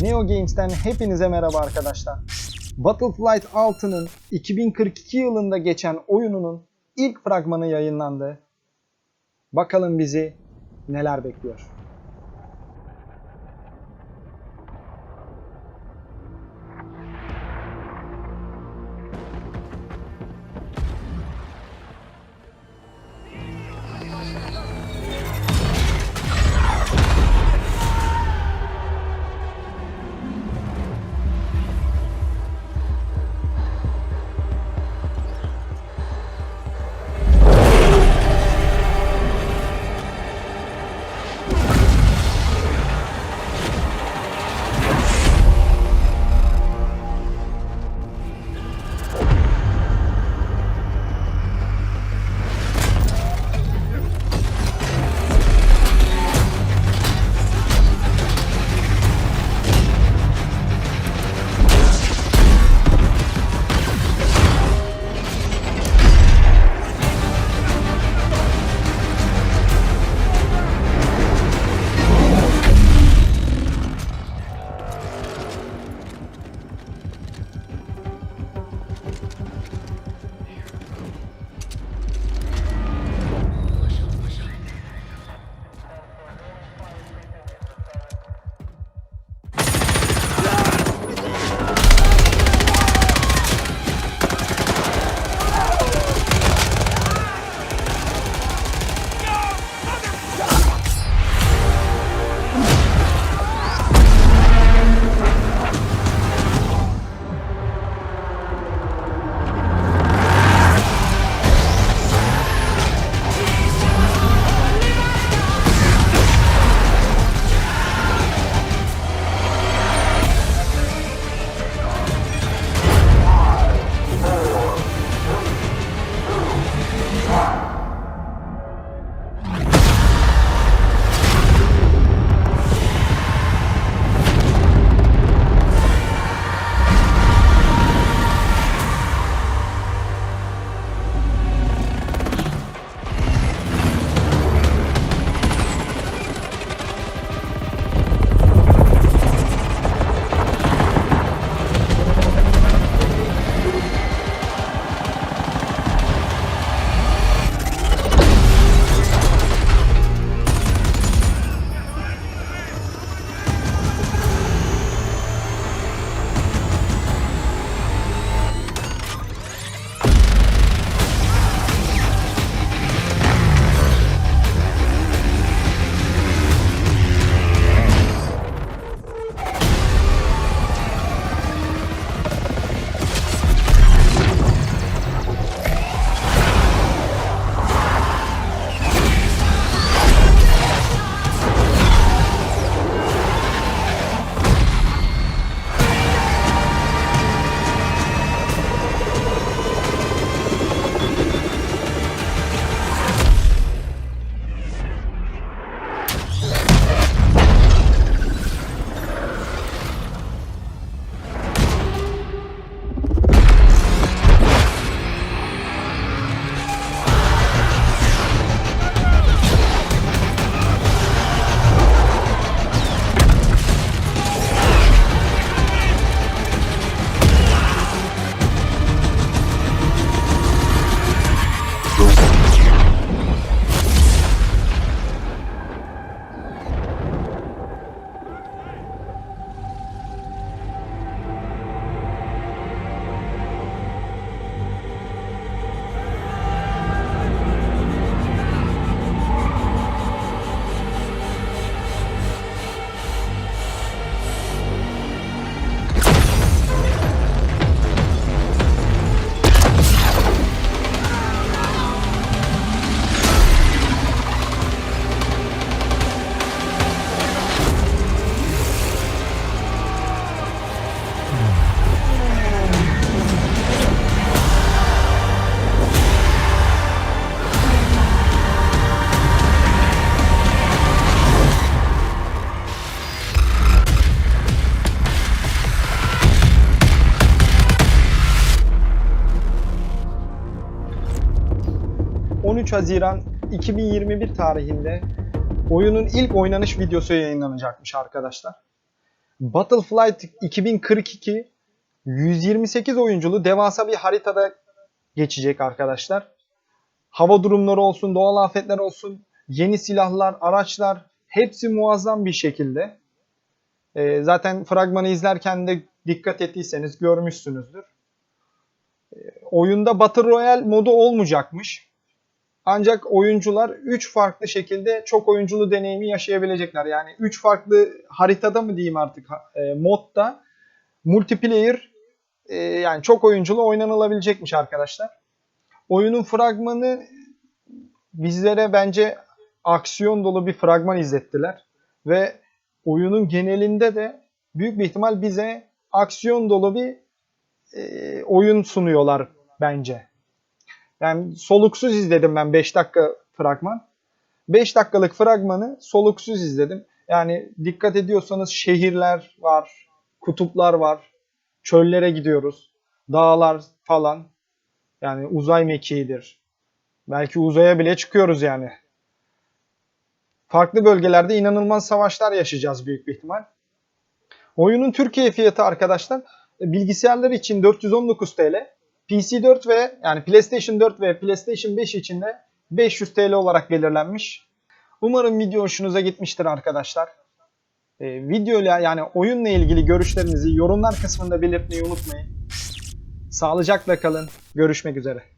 Neo Games'ten hepinize merhaba arkadaşlar. Battleflight 6'nın 2042 yılında geçen oyununun ilk fragmanı yayınlandı. Bakalım bizi neler bekliyor. ...13 Haziran 2021 tarihinde oyunun ilk oynanış videosu yayınlanacakmış arkadaşlar. Battleflight 2042 128 oyunculu devasa bir haritada geçecek arkadaşlar. Hava durumları olsun, doğal afetler olsun, yeni silahlar, araçlar hepsi muazzam bir şekilde. Ee, zaten fragmanı izlerken de dikkat ettiyseniz görmüşsünüzdür. Ee, oyunda Battle Royale modu olmayacakmış. Ancak oyuncular 3 farklı şekilde çok oyunculu deneyimi yaşayabilecekler. Yani 3 farklı haritada mı diyeyim artık e, modda multiplayer e, yani çok oyunculu oynanılabilecekmiş arkadaşlar. Oyunun fragmanı bizlere bence aksiyon dolu bir fragman izlettiler. Ve oyunun genelinde de büyük bir ihtimal bize aksiyon dolu bir e, oyun sunuyorlar bence. Yani soluksuz izledim ben 5 dakika fragman. 5 dakikalık fragmanı soluksuz izledim. Yani dikkat ediyorsanız şehirler var, kutuplar var, çöllere gidiyoruz, dağlar falan. Yani uzay mekiğidir. Belki uzaya bile çıkıyoruz yani. Farklı bölgelerde inanılmaz savaşlar yaşayacağız büyük bir ihtimal. Oyunun Türkiye fiyatı arkadaşlar e, bilgisayarlar için 419 TL, PC 4 ve yani PlayStation 4 ve PlayStation 5 için de 500 TL olarak belirlenmiş. Umarım video hoşunuza gitmiştir arkadaşlar. Ee, videoyla yani oyunla ilgili görüşlerinizi yorumlar kısmında belirtmeyi unutmayın. Sağlıcakla kalın. Görüşmek üzere.